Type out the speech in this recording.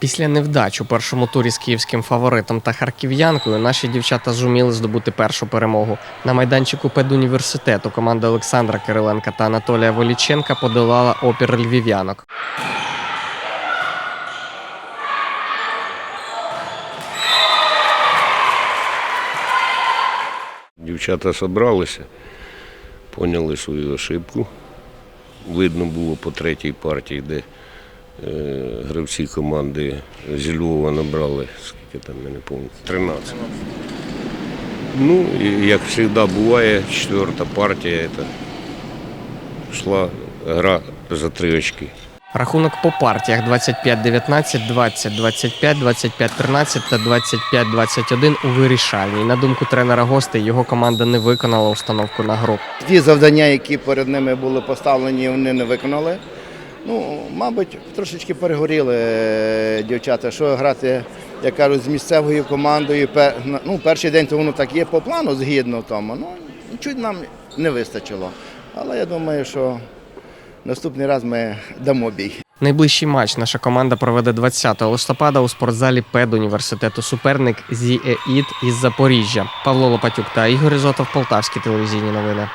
Після невдач у першому турі з київським фаворитом та харків'янкою наші дівчата зуміли здобути першу перемогу. На майданчику педуніверситету команда Олександра Кириленка та Анатолія Воліченка подолала опір львів'янок. Дівчата зібралися, поняли свою ошибку. Видно було по третій партії, де е, гравці команди зі Львова набрали, скільки там, я не пам'ятаю, 13. Ну, і як завжди буває, четверта партія це йшла гра за три очки. Рахунок по партіях 25-19, 20-25, 25-13 та 25-21 у вирішальній. На думку тренера гостей, його команда не виконала установку на гру. Ті завдання, які перед ними були поставлені, вони не виконали. Ну, мабуть, трошечки перегоріли е, дівчата, що грати, як кажуть, з місцевою командою. На- Ну, перший день то воно так є по плану згідно тому. Ну, чуть нам не вистачило. Але я думаю, що наступний раз ми дамо бій. Найближчий матч наша команда проведе 20 листопада у спортзалі педуніверситету суперник ЗІЕІД із Запоріжжя. Павло Лопатюк та Ігор Ізотов, Полтавські телевізійні новини.